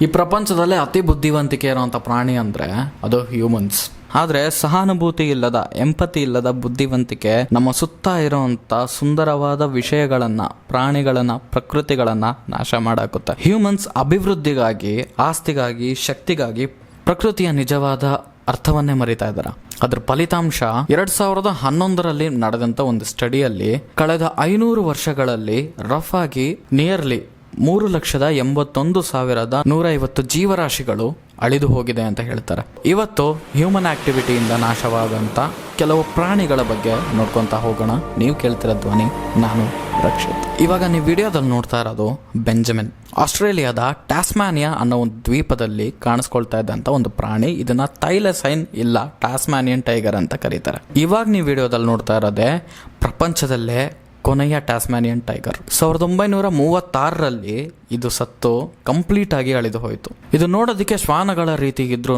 ಈ ಪ್ರಪಂಚದಲ್ಲೇ ಅತಿ ಬುದ್ಧಿವಂತಿಕೆ ಇರುವಂಥ ಪ್ರಾಣಿ ಅಂದರೆ ಅದು ಹ್ಯೂಮನ್ಸ್ ಆದರೆ ಸಹಾನುಭೂತಿ ಇಲ್ಲದ ಎಂಪತಿ ಇಲ್ಲದ ಬುದ್ಧಿವಂತಿಕೆ ನಮ್ಮ ಸುತ್ತ ಇರುವಂತ ಸುಂದರವಾದ ವಿಷಯಗಳನ್ನು, ಪ್ರಾಣಿಗಳನ್ನು, ಪ್ರಕೃತಿಗಳನ್ನು ನಾಶ ಮಾಡಾಕುತ್ತೆ. ಹ್ಯೂಮನ್ಸ್ ಅಭಿವೃದ್ಧಿಗಾಗಿ, ಆಸ್ತಿಗಾಗಿ, ಶಕ್ತಿಗಾಗಿ ಪ್ರಕೃತಿಯ ನಿಜವಾದ ಅರ್ಥವನ್ನೇ ಮರಿತಾ ಇದ್ದಾರೆ. ಅದ್ರ ಫಲಿತಾಂಶ ಎರಡ್ ಸಾವಿರದ ಹನ್ನೊಂದರಲ್ಲಿ ನಡೆದಂತ ಒಂದು ಸ್ಟಡಿಯಲ್ಲಿ ಕಳೆದ ಐನೂರು ವರ್ಷಗಳಲ್ಲಿ ರಫ್ ಆಗಿ ನಿಯರ್ಲಿ ಮೂರು ಲಕ್ಷದ ಎಂಬತ್ತೊಂದು ಸಾವಿರದ ನೂರ ಐವತ್ತು ಜೀವರಾಶಿಗಳು ಅಳಿದು ಹೋಗಿದೆ ಅಂತ ಹೇಳ್ತಾರೆ. ಇವತ್ತು ಹ್ಯೂಮನ್ ಆಕ್ಟಿವಿಟಿಯಿಂದ ನಾಶವಾದಂತ ಕೆಲವು ಪ್ರಾಣಿಗಳ ಬಗ್ಗೆ ನೋಡ್ಕೊಂತ ಹೋಗೋಣ. ನೀವು ಕೇಳ್ತಿರೋ ಧ್ವನಿ ನಾನು ರಕ್ಷಿತ್. ಇವಾಗ ನೀವು ವಿಡಿಯೋದಲ್ಲಿ ನೋಡ್ತಾ ಇರೋದು ಬೆಂಜಮಿನ್. ಆಸ್ಟ್ರೇಲಿಯಾದ ಟ್ಯಾಸ್ಮ್ಯಾನಿಯಾ ಅನ್ನೋ ಒಂದು ದ್ವೀಪದಲ್ಲಿ ಕಾಣಿಸ್ಕೊಳ್ತಾ ಇದ್ದಂತ ಒಂದು ಪ್ರಾಣಿ. ಇದನ್ನ ತೈಲಸೈನ್ ಇಲ್ಲ ಟಾಸ್ಮ್ಯಾನಿಯನ್ ಟೈಗರ್ ಅಂತ ಕರೀತಾರೆ. ಇವಾಗ ನೀವು ವಿಡಿಯೋದಲ್ಲಿ ನೋಡ್ತಾ ಇರೋದೇ ಪ್ರಪಂಚದಲ್ಲೇ ಕೊನೆಯ ಟ್ಯಾಸ್ಮ್ಯಾನಿಯನ್ ಟೈಗರ್. ಸಾವಿರದ ಒಂಬೈನೂರ ಮೂವತ್ತಾರರಲ್ಲಿ ಇದು ಸತ್ತು, ಕಂಪ್ಲೀಟ್ ಆಗಿ ಅಳಿದು ಹೋಯಿತು. ಇದು ನೋಡೋದಕ್ಕೆ ಶ್ವಾನಗಳ ರೀತಿ ಇದ್ರೂ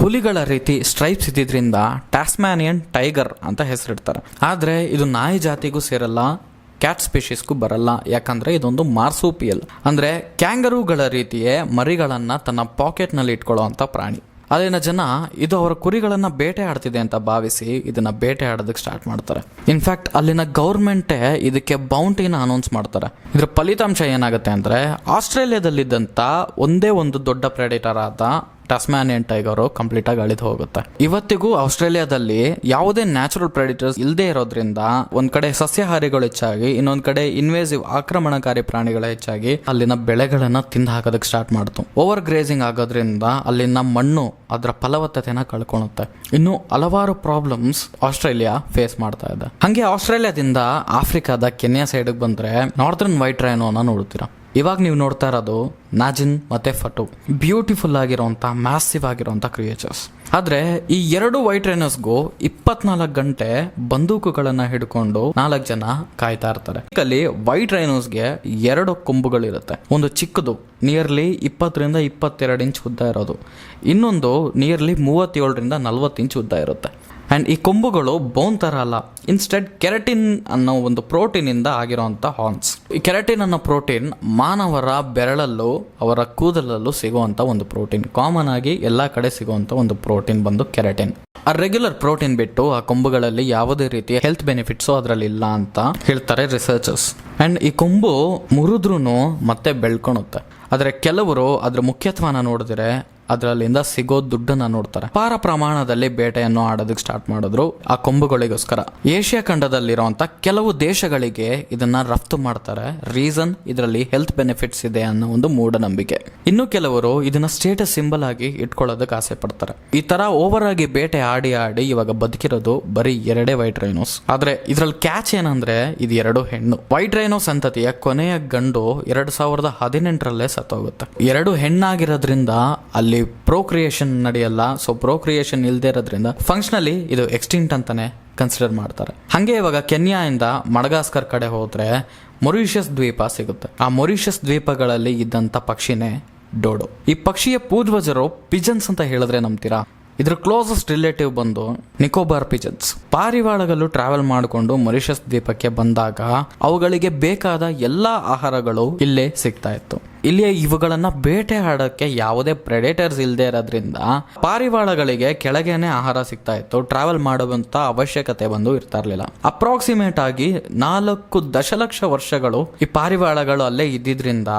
ಹುಲಿಗಳ ರೀತಿ ಸ್ಟ್ರೈಪ್ಸ್ ಇದ್ದಿದ್ರಿಂದ ಟ್ಯಾಸ್ಮ್ಯಾನಿಯನ್ ಟೈಗರ್ ಅಂತ ಹೆಸರಿಡ್ತಾರೆ. ಆದರೆ ಇದು ನಾಯಿ ಜಾತಿಗೂ ಸೇರಲ್ಲ, ಕ್ಯಾಟ್ ಸ್ಪೀಶೀಸ್ಗೂ ಬರಲ್ಲ. ಯಾಕಂದ್ರೆ ಇದೊಂದು ಮಾರ್ಸೂಪಿಯಲ್. ಅಂದ್ರೆ ಕ್ಯಾಂಗರೂಗಳ ರೀತಿಯೇ ಮರಿಗಳನ್ನ ತನ್ನ ಪಾಕೆಟ್ನಲ್ಲಿ ಇಟ್ಕೊಳ್ಳುವಂತ ಪ್ರಾಣಿ. ಅಲ್ಲಿನ ಜನ, ಇದು ಅವರ ಕುರಿಗಳನ್ನು ಬೇಟೆ ಆಡ್ತಿದೆ ಅಂತ ಭಾವಿಸಿ ಇದನ್ನ ಬೇಟೆ ಆಡೋದಕ್ಕೆ ಸ್ಟಾರ್ಟ್ ಮಾಡ್ತಾರೆ ಇನ್ಫ್ಯಾಕ್ಟ್ ಅಲ್ಲಿನ ಗೌರ್ಮೆಂಟೇ ಇದಕ್ಕೆ ಬೌಂಟಿನ ಅನೌನ್ಸ್ ಮಾಡ್ತಾರೆ. ಇದರ ಫಲಿತಾಂಶ ಏನಾಗುತ್ತೆ ಅಂದ್ರೆ ಆಸ್ಟ್ರೇಲಿಯಾದಲ್ಲಿದ್ದಂಥ ಒಂದೇ ಒಂದು ದೊಡ್ಡ ಪ್ರೆಡೇಟರ್ ಆದ ಟಸ್ಮ್ಯಾನಿಯನ್ ಟೈಗರು ಕಂಪ್ಲೀಟ್ ಆಗಿ ಅಳಿದು ಹೋಗುತ್ತೆ. ಇವತ್ತಿಗೂ ಆಸ್ಟ್ರೇಲಿಯಾದಲ್ಲಿ ಯಾವುದೇ ನ್ಯಾಚುರಲ್ ಪ್ರೆಡಿಟರ್ಸ್ ಇಲ್ಲದೆ ಇರೋದ್ರಿಂದ ಒಂದ್ ಕಡೆ ಸಸ್ಯಾಹಾರಿಗಳು ಹೆಚ್ಚಾಗಿ, ಇನ್ನೊಂದ್ ಕಡೆ ಇನ್ವೇಸಿವ್ ಆಕ್ರಮಣಕಾರಿ ಪ್ರಾಣಿಗಳು ಹೆಚ್ಚಾಗಿ ಅಲ್ಲಿನ ಬೆಳೆಗಳನ್ನ ತಿಂದು ಹಾಕೋದಕ್ಕೆ ಸ್ಟಾರ್ಟ್ ಮಾಡ್ತು. ಓವರ್ ಗ್ರೇಸಿಂಗ್ ಆಗೋದ್ರಿಂದ ಅಲ್ಲಿನ ಮಣ್ಣು ಅದರ ಫಲವತ್ತತೆನ ಕಳ್ಕೊಳುತ್ತೆ. ಇನ್ನು ಹಲವಾರು ಪ್ರಾಬ್ಲಮ್ಸ್ ಆಸ್ಟ್ರೇಲಿಯಾ ಫೇಸ್ ಮಾಡ್ತಾ ಇದೆ. ಹಂಗೆ ಆಸ್ಟ್ರೇಲಿಯಾದಿಂದ ಆಫ್ರಿಕಾದ ಕೆನ್ಯಾ ಸೈಡ್ಗೆ ಬಂದ್ರೆ ನಾರ್ದರ್ನ್ ವೈಟ್ ರೈನೋನ ನೋಡ್ತೀರಾ? ಇವಾಗ ನೀವು ನೋಡ್ತಾ ಇರೋದು ನಾಜಿನ್ ಮತ್ತೆ ಫಟು. ಬ್ಯೂಟಿಫುಲ್ ಆಗಿರುವಂತ ಮ್ಯಾಸಿವ್ ಆಗಿರುವಂತ ಕ್ರಿಯೇಚರ್ಸ್ ಆದ್ರೆ ಈ ಎರಡು ವೈಟ್ ರೈನರ್ಸ್ಗೂ ಇಪ್ಪತ್ನಾಲ್ಕು ಗಂಟೆ ಬಂದೂಕುಗಳನ್ನ ಹಿಡ್ಕೊಂಡು ನಾಲ್ಕು ಜನ ಕಾಯ್ತಾ ಇರ್ತಾರೆ. ಅಲ್ಲಿ ವೈಟ್ ರೈನೋಸ್ಗೆ ಎರಡು ಕೊಂಬುಗಳಿರುತ್ತೆ. ಒಂದು ಚಿಕ್ಕದು ನಿಯರ್ಲಿ ಇಪ್ಪತ್ತರಿಂದ ಇಪ್ಪತ್ತೆರಡು ಇಂಚ್ ಉದ್ದ ಇರೋದು. ಇನ್ನೊಂದು ನಿಯರ್ಲಿ ಮೂವತ್ತೇಳರಿಂದ ನಲ್ವತ್ತು ಇಂಚ್ ಉದ್ದ ಇರುತ್ತೆ. ಆ್ಯಂಡ್ ಈ ಕೊಂಬುಗಳು ಬೋನ್ ಥರ ಅಲ್ಲ. ಇನ್ಸ್ಟೆಡ್ ಕೆರಟಿನ್ ಅನ್ನೋ ಒಂದು ಪ್ರೋಟೀನಿಂದ ಆಗಿರುವಂಥ ಹಾರ್ನ್ಸ್ ಈ ಕೆರಟಿನ್ ಅನ್ನೋ ಪ್ರೋಟೀನ್ ಮಾನವರ ಬೆರಳಲ್ಲೂ, ಅವರ ಕೂದಲಲ್ಲೂ ಸಿಗುವಂಥ ಒಂದು ಪ್ರೋಟೀನ್ ಕಾಮನ್ ಆಗಿ ಎಲ್ಲ ಕಡೆ ಸಿಗುವಂಥ ಒಂದು ಪ್ರೋಟೀನ್ ಬಂದು ಕೆರಟಿನ್ ಆ ರೆಗ್ಯುಲರ್ ಪ್ರೋಟೀನ್ ಬಿಟ್ಟು ಆ ಕೊಂಬುಗಳಲ್ಲಿ ಯಾವುದೇ ರೀತಿಯ ಹೆಲ್ತ್ ಬೆನಿಫಿಟ್ಸು ಅದರಲ್ಲಿ ಇಲ್ಲ ಅಂತ ಹೇಳ್ತಾರೆ ರಿಸರ್ಚರ್ಸ್ ಆ್ಯಂಡ್ ಈ ಕೊಂಬು ಮುರಿದ್ರೂ ಮತ್ತೆ ಬೆಳ್ಕೊಳುತ್ತೆ ಆದರೆ ಕೆಲವರು ಅದರ ಮುಖ್ಯತ್ವನ ನೋಡಿದ್ರೆ ಅದರಲ್ಲಿಂದ ಸಿಗೋ ದುಡ್ಡನ್ನ ನೋಡ್ತಾರೆ. ಪಾರ ಪ್ರಮಾಣದಲ್ಲಿ ಬೇಟೆಯನ್ನು ಆಡೋದಕ್ಕೆ ಸ್ಟಾರ್ಟ್ ಮಾಡಿದ್ರು. ಆ ಕೊಂಬುಗಳಿಗೋಸ್ಕರ. ಏಷ್ಯಾ ಖಂಡದಲ್ಲಿರುವಂತ ಕೆಲವು ದೇಶಗಳಿಗೆ ಇದನ್ನ ರಫ್ತು ಮಾಡ್ತಾರೆ. ರೀಸನ್, ಇದರಲ್ಲಿ ಹೆಲ್ತ್ ಬೆನಿಫಿಟ್ಸ್ ಇದೆ ಅನ್ನೋ ಒಂದು ಮೂಢನಂಬಿಕೆ. ಇನ್ನು ಕೆಲವರು ಇದನ್ನ ಸ್ಟೇಟಸ್ ಸಿಂಬಲ್ ಆಗಿ ಇಟ್ಕೊಳ್ಳೋದಕ್ಕೆ ಆಸೆ ಪಡ್ತಾರೆ. ಈ ತರ ಓವರ್ ಆಗಿ ಬೇಟೆ ಆಡಿ ಆಡಿ ಇವಾಗ ಬದುಕಿರೋದು ಬರೀ ಎರಡೇ ವೈಟ್ ರೈನೋಸ್ ಆದ್ರೆ ಇದ್ರಲ್ಲಿ ಕ್ಯಾಚ್ ಏನಂದ್ರೆ ಇದು ಎರಡು ಹೆಣ್ಣು. ವೈಟ್ ರೈನೋ ಸಂತತಿಯ ಕೊನೆಯ ಗಂಡು ಎರಡ್ ಸಾವಿರದ ಹದಿನೆಂಟರಲ್ಲೇ ಸತ್ತೋಗುತ್ತೆ. ಎರಡು ಹೆಣ್ಣಾಗಿರೋದ್ರಿಂದ ಅಲ್ಲಿ ಪ್ರೋಕ್ರಿಯೇಷನ್ ನಡೆಯಲ್ಲ. ಸೊ ಪ್ರೋಕ್ರಿಯೇಷನ್ ಇಲ್ಲದೆ ಇರೋದ್ರಿಂದ ಫಂಕ್ಷನಲಿ ಇದು ಎಕ್ಸ್ಟಿಂಕ್ಟ್ ಅಂತಾನೆ ಕನ್ಸಿಡರ್ ಮಾಡ್ತಾರೆ. ಹಂಗೆ ಇವಾಗ ಕೆನ್ಯಾ ಇಂದ ಮಡಗಾಸ್ಕರ್ ಕಡೆ ಹೋದ್ರೆ ಮೊರಿಷಿಯಸ್ ದ್ವೀಪ ಸಿಗುತ್ತೆ. ಆ ಮೊರಿಷಿಯಸ್ ದ್ವೀಪಗಳಲ್ಲಿ ಇದ್ದಂತ ಪಕ್ಷಿನೇ ಡೋಡೋ. ಈ ಪಕ್ಷಿಯ ಪೂರ್ವಜರು ಪಿಜನ್ಸ್ ಅಂತ ಹೇಳಿದ್ರೆ ನಂಬ್ತೀರಾ? ಇದ್ರ ಕ್ಲೋಸೆಸ್ಟ್ ರಿಲೇಟಿವ್ ಬಂದು ನಿಕೋಬಾರ್ ಪಿಜನ್ಸ್ ಪಾರಿವಾಳಗಳು ಟ್ರಾವೆಲ್ ಮಾಡಿಕೊಂಡು ಮೊರಿಷಸ್ ದ್ವೀಪಕ್ಕೆ ಬಂದಾಗ ಅವುಗಳಿಗೆ ಬೇಕಾದ ಎಲ್ಲಾ ಆಹಾರಗಳು ಇಲ್ಲೇ ಸಿಗ್ತಾ ಇತ್ತು. ಇಲ್ಲಿ ಇವುಗಳನ್ನ ಬೇಟೆ ಆಡೋಕ್ಕೆ ಯಾವುದೇ ಪ್ರೆಡೇಟರ್ಸ್ ಇಲ್ಲದೆ ಇರೋದ್ರಿಂದ ಪಾರಿವಾಳಗಳಿಗೆ ಕೆಳಗೇನೆ ಆಹಾರ ಸಿಗ್ತಾ ಇತ್ತು. ಟ್ರಾವೆಲ್ ಮಾಡುವಂತ ಅವಶ್ಯಕತೆ ಬಂದು ಇರ್ತಾ ಇರಲಿಲ್ಲ. ಅಪ್ರಾಕ್ಸಿಮೇಟ್ ಆಗಿ ನಾಲ್ಕು ದಶಲಕ್ಷ ವರ್ಷಗಳು ಈ ಪಾರಿವಾಳಗಳು ಅಲ್ಲೇ ಇದ್ದಿದ್ರಿಂದ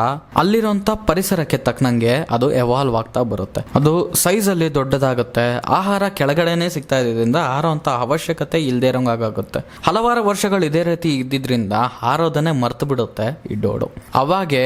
ಅಲ್ಲಿರುವಂತ ಪರಿಸರಕ್ಕೆ ತಕ್ಕನಂಗೆ ಅದು ಎವಾಲ್ವ್ ಆಗ್ತಾ ಬರುತ್ತೆ. ಅದು ಸೈಜ್ ಅಲ್ಲಿ ದೊಡ್ಡದಾಗುತ್ತೆ. ಆಹಾರ ಕೆಳಗಡೆನೆ ಸಿಗ್ತಾ ಇದ್ರಿಂದ ಹಾರುವಂತ ಅವಶ್ಯಕತೆ ಇಲ್ಲದೆ ಇರೋಂಗಾಗುತ್ತೆ ಹಲವಾರು ವರ್ಷಗಳು ಇದೇ ರೀತಿ ಇದ್ದಿದ್ರಿಂದ ಹಾರೋದನ್ನೇ ಮರ್ತು ಬಿಡುತ್ತೆ ಈ ಡೋಡು. ಅವಾಗೆ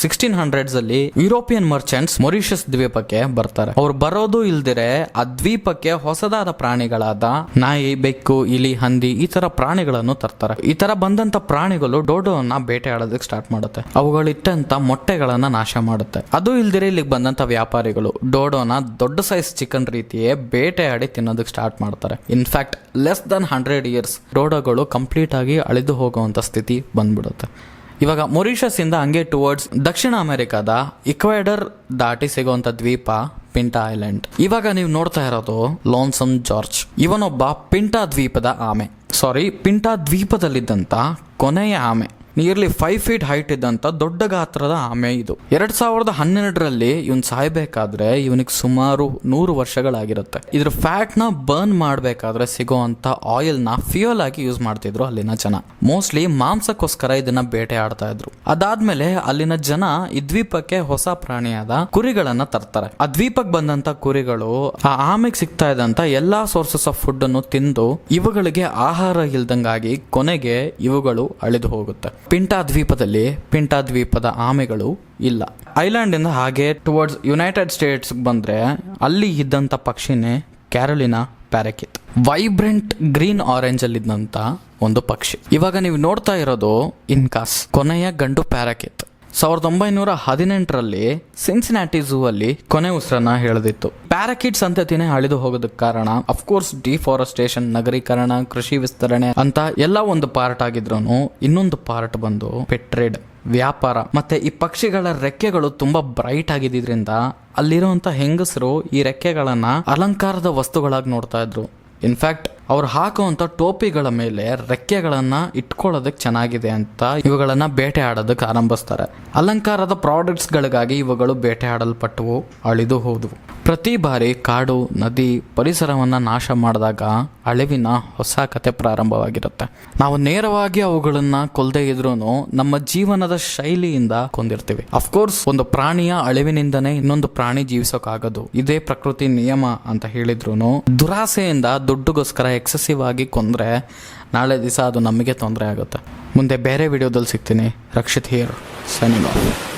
ಸಿಕ್ಸ್ಟೀನ್ ಹಂಡ್ರೆಡ್ಸ್ ಅಲ್ಲಿ ಯುರೋಪಿಯನ್ ಮರ್ಚೆಂಟ್ಸ್ ಮೊರಿಷಸ್ ದ್ವೀಪಕ್ಕೆ ಬರ್ತಾರೆ. ಅವ್ರು ಬರೋದು ಇಲ್ದಿರೆ ಆ ದ್ವೀಪಕ್ಕೆ ಹೊಸದಾದ ಪ್ರಾಣಿಗಳಾದ ನಾಯಿ, ಬೆಕ್ಕು, ಇಲಿ, ಹಂದಿ ಈ ತರ ಪ್ರಾಣಿಗಳನ್ನು ತರ್ತಾರೆ. ಈ ತರ ಬಂದಂತ ಪ್ರಾಣಿಗಳು ಡೋಡೋನ ಬೇಟೆ ಆಡೋದಕ್ಕೆ ಸ್ಟಾರ್ಟ್ ಮಾಡುತ್ತೆ. ಅವುಗಳಿಟ್ಟಂತ ಮೊಟ್ಟೆಗಳನ್ನ ನಾಶ ಮಾಡುತ್ತೆ. ಅದು ಇಲ್ದಿರೆ ಇಲ್ಲಿಗೆ ಬಂದಂತ ವ್ಯಾಪಾರಿಗಳು ಡೋಡೋನ ದೊಡ್ಡ ಸೈಜ್ ಚಿಕನ್ ರೀತಿಯೇ ಬೇಟೆಯಾಡಿ ತಿನ್ನೋದಕ್ಕೆ ಸ್ಟಾರ್ಟ್ ಮಾಡ್ತಾರೆ. In fact less than hundred years ಡೋಡೋಗಳು complete ಆಗಿ ಅಳಿದು ಹೋಗುವಂತ ಸ್ಥಿತಿ ಬಂದ್ಬಿಡುತ್ತೆ. ಇವಾಗ ಮೊರಿಷಸ್ ಇಂದ ಹಂಗೆ ಟುವರ್ಡ್ಸ್ ದಕ್ಷಿಣ ಅಮೆರಿಕಾದ ಇಕ್ವೆಡರ್ ದಾಟಿ ಸಿಗುವಂತ ದ್ವೀಪ ಪಿಂಟಾ ಐಲ್ಯಾಂಡ್ ಇವಾಗ ನೀವು ನೋಡ್ತಾ ಇರೋದು ಲೋನ್ಸಮ್ ಜಾರ್ಜ್ ಇವನೊಬ್ಬ ಪಿಂಟಾ ದ್ವೀಪದ ಆಮೆ. ಸಾರಿ ಪಿಂಟಾ ದ್ವೀಪದಲ್ಲಿದ್ದಂತ ಕೊನೆಯ ಆಮೆ. ನಿಯರ್ಲಿ ಫೈವ್ ಫೀಟ್ ಹೈಟ್ ಇದ್ದಂತ ದೊಡ್ಡ ಗಾತ್ರದ ಆಮೆ ಇದು. ಎರಡ್ ಸಾವಿರದ ಹನ್ನೆರಡರಲ್ಲಿ ಇವನ್ ಸಾಯ್ಬೇಕಾದ್ರೆ ಇವನಿಗೆ ಸುಮಾರು ನೂರು ವರ್ಷಗಳಾಗಿರುತ್ತೆ. ಇದ್ರ ಫ್ಯಾಟ್ನ ಬರ್ನ್ ಮಾಡ್ಬೇಕಾದ್ರೆ ಸಿಗುವಂತ ಆಯಿಲ್ನ ಫ್ಯೂಯಲ್ ಆಗಿ ಯೂಸ್ ಮಾಡ್ತಿದ್ರು ಅಲ್ಲಿನ ಜನ. ಮೋಸ್ಟ್ಲಿ ಮಾಂಸಕ್ಕೋಸ್ಕರ ಇದನ್ನ ಬೇಟೆ ಆಡ್ತಾ ಇದ್ರು. ಅದಾದ್ಮೇಲೆ ಅಲ್ಲಿನ ಜನ ಈ ದ್ವೀಪಕ್ಕೆ ಹೊಸ ಪ್ರಾಣಿಯಾದ ಕುರಿಗಳನ್ನ ತರ್ತಾರೆ. ಆ ದ್ವೀಪಕ್ಕೆ ಬಂದಂತ ಕುರಿಗಳು ಆ ಆಮೆಗೆ ಸಿಗ್ತಾ ಇದ್ದಂತ ಎಲ್ಲಾ ಸೋರ್ಸಸ್ ಆಫ್ ಫುಡ್ ಅನ್ನು ತಿಂದು ಇವುಗಳಿಗೆ ಆಹಾರ ಇಲ್ದಂಗಾಗಿ ಕೊನೆಗೆ ಇವುಗಳು ಅಳಿದು ಹೋಗುತ್ತೆ. ಪಿಂಟಾ ದ್ವೀಪದಲ್ಲಿ ಪಿಂಟಾ ದ್ವೀಪದ ಆಮೆಗಳು ಇಲ್ಲ. ಐಲ್ಯಾಂಡಿಂದ ಹಾಗೆ ಟುವರ್ಡ್ಸ್ ಯುನೈಟೆಡ್ ಸ್ಟೇಟ್ಸ್ ಬಂದ್ರೆ ಅಲ್ಲಿ ಇದ್ದಂತ ಪಕ್ಷಿನೇ Carolina parakeet vibrant green orange ಅಲ್ಲಿ ಇದ್ದಂತ ಒಂದು ಪಕ್ಷಿ. ಇವಾಗ ನೀವು ನೋಡ್ತಾ ಇರೋದು ಇನ್ಕಾಸ್ ಕೊನೆಯ ಗಂಡು ಪ್ಯಾರಕಿತ್ ಸಾವಿರದ ಒಂಬೈನೂರ ಹದಿನೆಂಟರಲ್ಲಿ ಸಿನ್ಸಿನಾಟಿ ಝೂ ಅಲ್ಲಿ ಕೊನೆ ಉಸಿರನ್ನ ಹೇಳದಿತ್ತು ಪ್ಯಾರಾಕಿಟ್ ಸಂತತಿನೇ ಅಳಿದು ಹೋಗೋದಕ್ಕೆ ಕಾರಣ ಅಫ್ಕೋರ್ಸ್ ಡಿಫಾರೆಸ್ಟೇಷನ್ ನಗರೀಕರಣ, ಕೃಷಿ ವಿಸ್ತರಣೆ ಅಂತ ಎಲ್ಲ ಒಂದು ಪಾರ್ಟ್ ಆಗಿದ್ರು ಇನ್ನೊಂದು ಪಾರ್ಟ್ ಬಂದು ಪೆಟ್ರೇಡ್ ವ್ಯಾಪಾರ ಮತ್ತೆ ಈ ಪಕ್ಷಿಗಳ ರೆಕ್ಕೆಗಳು ತುಂಬಾ ಬ್ರೈಟ್ ಆಗಿದ್ರಿಂದ ಅಲ್ಲಿರುವಂತ ಹೆಂಗಸರು ಈ ರೆಕ್ಕೆಗಳನ್ನ ಅಲಂಕಾರದ ವಸ್ತುಗಳಾಗಿ ನೋಡ್ತಾ ಇದ್ರು. ಇನ್ಫ್ಯಾಕ್ಟ್ ಅವ್ರು ಹಾಕುವಂಥ ಟೋಪಿಗಳ ಮೇಲೆ ರೆಕ್ಕೆಗಳನ್ನು ಇಟ್ಕೊಳ್ಳೋದಕ್ಕೆ ಚೆನ್ನಾಗಿದೆ ಅಂತ ಇವುಗಳನ್ನ ಬೇಟೆ ಆಡೋದಕ್ಕೆ ಆರಂಭಿಸ್ತಾರೆ. ಅಲಂಕಾರದ ಪ್ರಾಡಕ್ಟ್ಸ್ ಗಳಿಗಾಗಿ ಇವುಗಳು ಬೇಟೆ ಆಡಲ್ಪಟ್ಟವು ಅಳಿದು ಹೋದವು. ಪ್ರತಿ ಬಾರಿ ಕಾಡು, ನದಿ ಪರಿಸರವನ್ನ ನಾಶ ಮಾಡಿದಾಗ ಅಳಿವಿನ ಹೊಸ ಕತೆ ಪ್ರಾರಂಭವಾಗಿರುತ್ತೆ. ನಾವು ನೇರವಾಗಿ ಅವುಗಳನ್ನ ಕೊಲ್ಲದೆ ಇದ್ರೂ ನಮ್ಮ ಜೀವನದ ಶೈಲಿಯಿಂದ ಕೊಂದಿರ್ತೀವಿ. ಅಫ್ಕೋರ್ಸ್ ಒಂದು ಪ್ರಾಣಿಯ ಅಳಿವಿನಿಂದನೇ ಇನ್ನೊಂದು ಪ್ರಾಣಿ ಜೀವಿಸೋಕ್ಕಾಗದು ಇದೇ ಪ್ರಕೃತಿ ನಿಯಮ ಅಂತ ಹೇಳಿದ್ರು ದುರಾಸೆಯಿಂದ ದುಡ್ಡುಗೋಸ್ಕರ ಎಕ್ಸೆಸಿವ್ ಆಗಿ ಕೊಂದ್ರೆ ನಾಳೆ ದಿವಸ ಅದು ನಮಗೆ ತೊಂದರೆ ಆಗುತ್ತೆ. ಮುಂದೆ ಬೇರೆ ವಿಡಿಯೋದಲ್ಲಿ ಸಿಗ್ತೀನಿ. Rakshit here signing